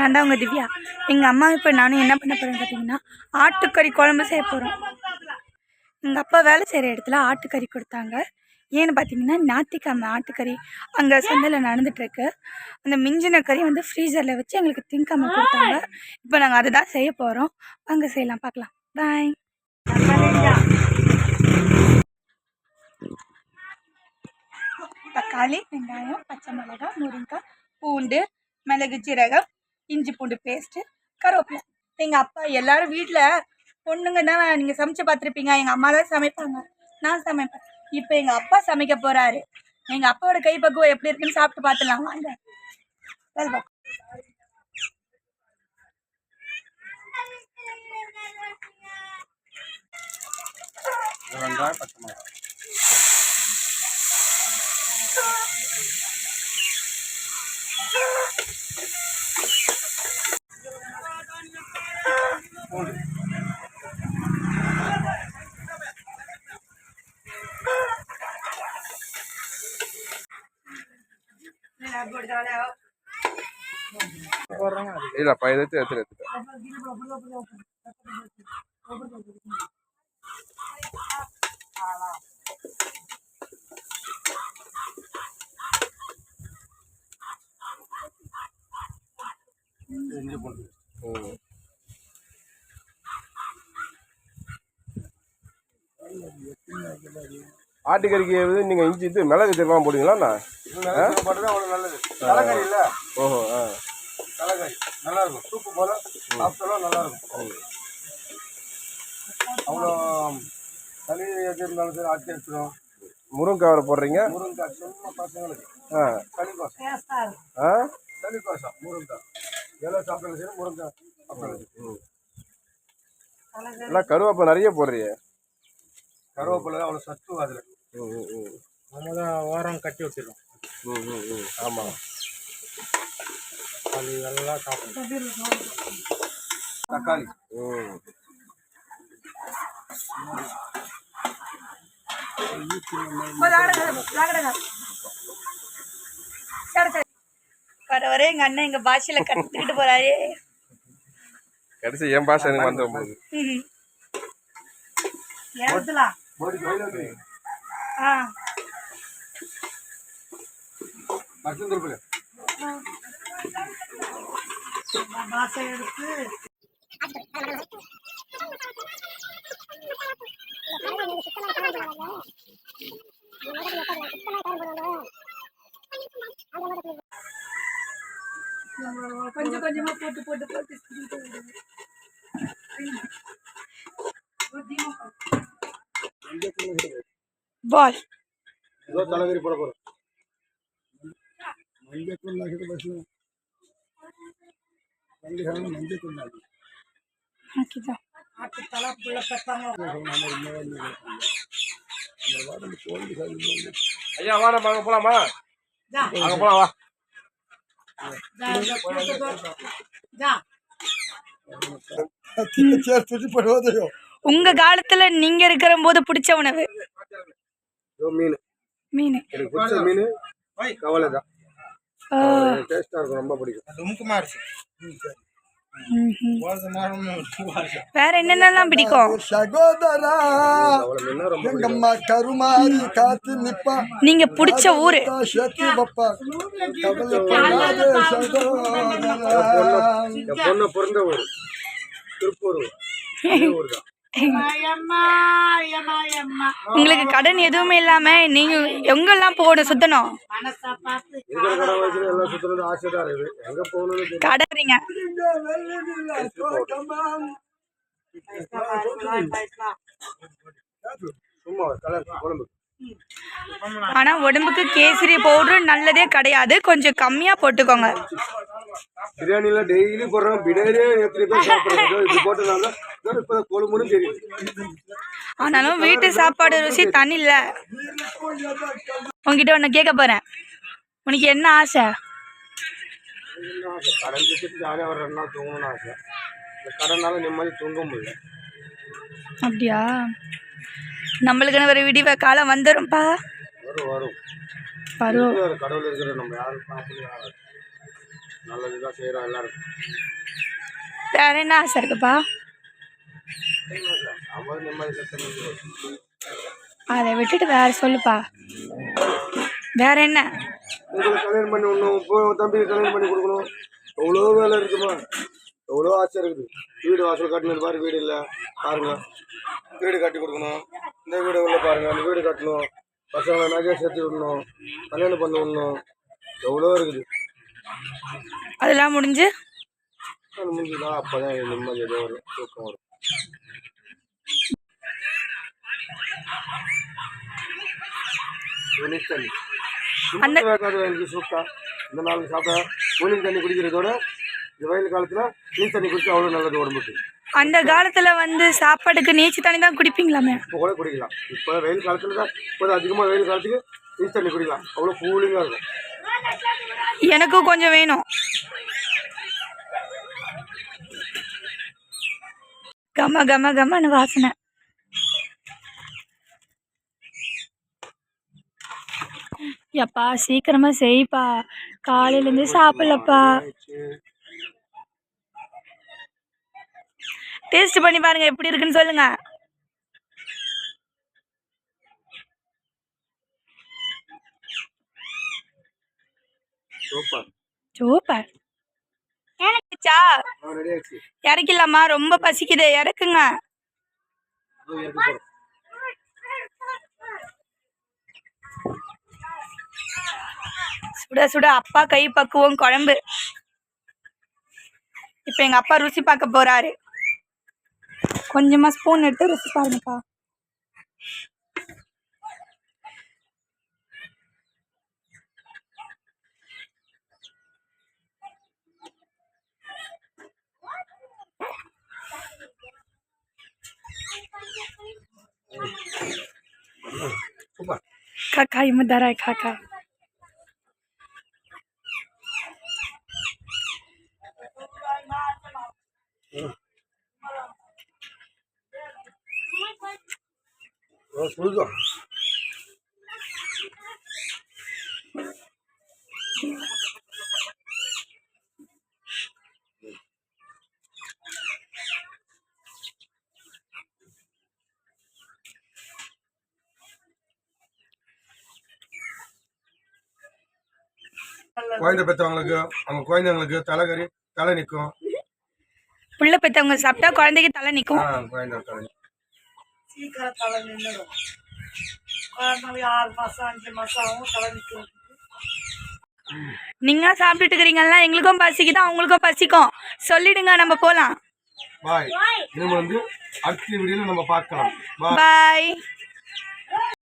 நான் தான் உங்கள் திவ்யா. எங்கள் அம்மா இப்போ நானும் என்ன பண்ண போகிறேன்னு பார்த்தீங்கன்னா ஆட்டுக்கறி குழம்பு செய்ய போகிறோம் எங்கள் அப்பா வேலை செய்கிற இடத்துல ஆட்டுக்கறி கொடுத்தாங்க. ஏன்னு பார்த்தீங்கன்னா ஞாத்திக்கிழமை ஆட்டுக்கறி அங்கே சந்தையில் நடந்துகிட்ருக்கு அந்த மிஞ்சின கறி வந்து ஃப்ரீசரில் வச்சு எங்களுக்கு திங்காமல் கொடுத்தாங்க. இப்போ நாங்கள் அதை தான் செய்ய போகிறோம் வாங்க செய்யலாம் பார்க்கலாம் பாய் தக்காளி வெங்காயம் பச்சை மிளகாய் முருங்காய் பூண்டு மிளகு சீரகம் இஞ்சி பூண்டு பேஸ்ட்டு கருவேப்பிலை. எங்கள் அப்பா எல்லாரும் வீட்டில் பொண்ணுங்க தான் நீங்கள் சமைச்சு பார்த்துருப்பீங்க. எங்கள் அம்மா தான் சமைப்பாங்க. நான் சமைப்பேன். இப்போ எங்கள் அப்பா சமைக்க போகிறாரு எங்கள் அப்பாவோட கை பக்குவம் எப்படி இருக்குன்னு சாப்பிட்டு பார்த்துலாம் வாங்க. வேலை வெங்காயம் பச்சை மிளகாய் இல்லப்பா இதை எடுத்து எடுத்து ஆட்டுக்கறிக்கு வந்து நீங்கள் இஞ்சி இது மிளகு திரும்ப போடுவீங்களா போட்டது அவ்வளோ நல்லது. தலைக்கறி இல்லை? ஓஹோ ஆ. தலைக்கறி. நல்லா இருக்கும். சூப்பு போல சாப்பிட்டாலும் நல்லா இருக்கும். அவ்வளோ சளி எது இருந்தாலும் சரி ஆட்டி எடுத்துடும் முருங்கைக்காய் போடுறீங்க? முருங்கைக்காய் சும்மா பசங்களுக்கு. ஆ. சளி கோசம். ஆ? சளி கோசம் முருங்கைக்காய். எல்லாம் சாப்பிட்டாலும் சரி முருங்கைக்காய் சாப்பிட்டாலும் சரி. எல்லாம் கருவேப்பை நிறைய போடுறியே? கருவேப்பிலை அவ்வளோ சத்து அதில். தான் ஓரம் கட்டி வச்சிருக்கோம். ம் ம் ம் ஆமாம் அது எல்லாம் சாப்பிடணும் தக்காளி ம். வர வர எங்கள் அண்ணன் எங்கள் பாஷையில் கற்றுக்கிட்டு போகிறாரு கடைசி என் பாஷை எனக்கு வந்து போகுது போடி கொஞ்சம் கொஞ்சமாக போட்டு போட்டு போட்டு ஸ்கின்ட்டு விடுது. ஐயா அங்கே போகலாமா அங்கே போகலாம் வா. உங்க காலத்துல நீங்க இருக்கிற போது பிடிச்ச உணவு? மீன். மீன். எனக்கு பிடிச்ச மீன் கவலை தான் ஓ, டேஸ்ட்டாக இருக்கும் ரொம்ப பிடிக்கும். வேற என்னென்னலாம் பிடிக்கும்? சகோதரா எங்கம்மா கருமாரி காத்து நிப்பா. நீங்க பிடிச்ச ஊரு. பொண்ணை பிறந்த ஊர். திருப்பூர் ஊர். தான் உங்களுக்கு கடன் எதுவுமே இல்லாம நீங்க எங்கெல்லாம் போகணும் சுத்தணும்? கடறீங்க. சும்மா கலர் குழம்பு ஆனா உடம்புக்கு கேசரி பவுடர் நல்லதே கிடையாது. கொஞ்சம் கம்மியா போட்டுக்கோங்க. பிரியாணியில் டெய்லி போடுறாங்க. பிரியாணியே எத்தனை பேர் ஆனாலும் வீட்டு சாப்பாடு ருசி தண்ணி இல்ல உங்ககிட்ட ஒன்று கேட்க போறேன். உனக்கு என்ன ஆசை? கடன் ஜாலியாக ஒரு ரெண்டு நாள் தூங்கணும்னு ஆசை கடனால நிம்மதி தூங்க முடியல அப்படியா? நம்மளுக்குன்னு ஒரு விடிவ காலம் வந்துடும்ப்பா வரும். வரும் வரும் கடவுள் இருக்கிற நம்ம யாரும் நல்லதுதான் செய்கிறோம் எல்லாருக்கும் வேற என்ன ஆசை இருக்குப்பா? அதை விட்டுட்டு வேற சொல்லுப்பா. வேற என்ன? கல்யாணம் பண்ணி இப்போ தம்பிக்கு கல்யாணம் பண்ணி கொடுக்கணும். எவ்வளோ வேலை இருக்குமா? எவ்வளோ ஆசை இருக்குது. வீடு வாசல் கட்டணும் பாரு வீடு இல்லை. பாருங்க. வீடு கட்டி கொடுக்கணும். இந்த வீடு உள்ள பாருங்க. அந்த வீடு கட்டணும். பசங்களை நகையை சேர்த்து விடணும். கல்யாணம் பண்ணி விடணும். எவ்வளோ இருக்குது. அதெல்லாம் முடிஞ்சு? முடிஞ்சுதான் அப்போ தான் நிம்மதி ஏதோ வரும் தூக்கம் வரும். அந்த- எனக்கு சூப்பா இந்த நாள் சாப்பிட்டா ஒலிஸ் தண்ணி குடிக்கிறதோட இந்த வெயில் காலத்தில் நீர் தண்ணி குடிச்சா அவ்வளோ நல்லது உடம்புக்கு. அந்த காலத்துல வந்து சாப்பாடுக்கு நீச்சு தண்ணி தான் குடிப்பீங்களாமே இப்போ கூட குடிக்கலாம். இப்போ வெயில் காலத்தில் தான் இப்போ அதிகமாக வெயில் காலத்துக்கு நீர் தண்ணி குடிக்கலாம். அவ்வளோ கூலிங்காக இருக்கும். எனக்கும் கொஞ்சம் வேணும். கம கம கமன்னு வாசனை. எப்பா சீக்கிரமா செய்ப்பா. காலையில இருந்து சாப்பிடலப்பா. டேஸ்ட் பண்ணி பாருங்க எப்படி இருக்குன்னு சொல்லுங்க. சூப்பர். சூப்பர். ஏனக்குச்சா இறக்கலாமா? ரொம்ப பசிக்குது இறக்குங்க. சுட சுட அப்பா கை பக்குவம் குழம்பு. இப்போ எங்க அப்பா ருசி பார்க்க போறாரு. கொஞ்சமா ஸ்பூன் எடுத்து ருசி பாருங்கப்பா. काका ही मदर है काका குழந்தை பெற்றவங்களுக்கு அவங்க குழந்தைங்களுக்கு தலைகறி தலை நிற்கும் புள்ள பெற்றவங்க சாப்பிட்டா குழந்தைக்கு தலை நிற்கும் குழந்தை தலை நிக்கும். சீக்கிரம் தலை நின்றுடும் குழந்தைங்க ஆறு மாதம் அஞ்சு மாதம் ஆகும் தலை நிற்கும் நீங்க சாப்பிட்டுட்டு இருக்கிறீங்களா எங்களுக்கும் பசிக்குது அவங்களுக்கும் பசிக்கும். சொல்லிடுங்க நம்ம போலாம். பாய் இனிமே வந்து அடுத்த வீடியோல நம்ம பார்க்கலாம். பாய் பாய்